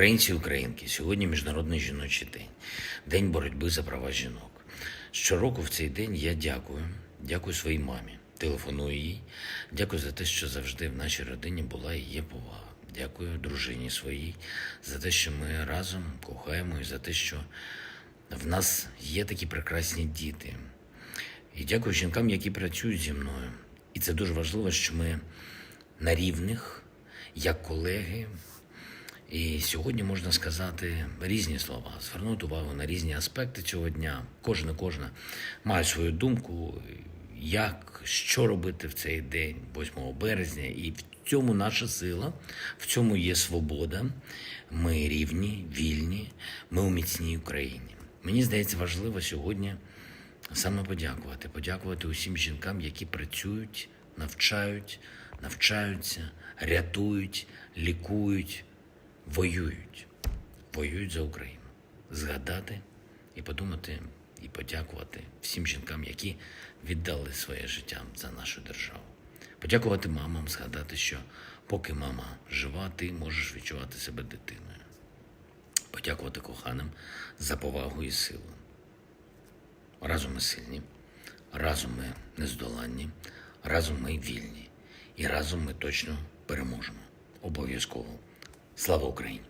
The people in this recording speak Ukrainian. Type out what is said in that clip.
Українці і українки, сьогодні Міжнародний жіночий день, день боротьби за права жінок. Щороку в цей день я дякую, дякую своїй мамі, телефоную їй, дякую за те, що завжди в нашій родині була і є повага. Дякую дружині своїй за те, що ми разом кохаємо, і за те, що в нас є такі прекрасні діти. І дякую жінкам, які працюють зі мною. І це дуже важливо, що ми на рівних, як колеги. І сьогодні можна сказати різні слова, звернути увагу на різні аспекти цього дня. Кожна, кожна має свою думку, як, що робити в цей день, 8 березня. І в цьому наша сила, в цьому є свобода. Ми рівні, вільні, ми у міцній Україні. Мені здається, важливо сьогодні саме подякувати. Подякувати усім жінкам, які працюють, навчають, навчаються, рятують, лікують, воюють, воюють за Україну. Згадати і подумати, і подякувати всім жінкам, які віддали своє життя за нашу державу. Подякувати мамам, згадати, що поки мама жива, ти можеш відчувати себе дитиною. Подякувати коханим за повагу і силу. Разом ми сильні, разом ми нездоланні, разом ми вільні. І разом ми точно переможемо. Обов'язково. Слава Україні!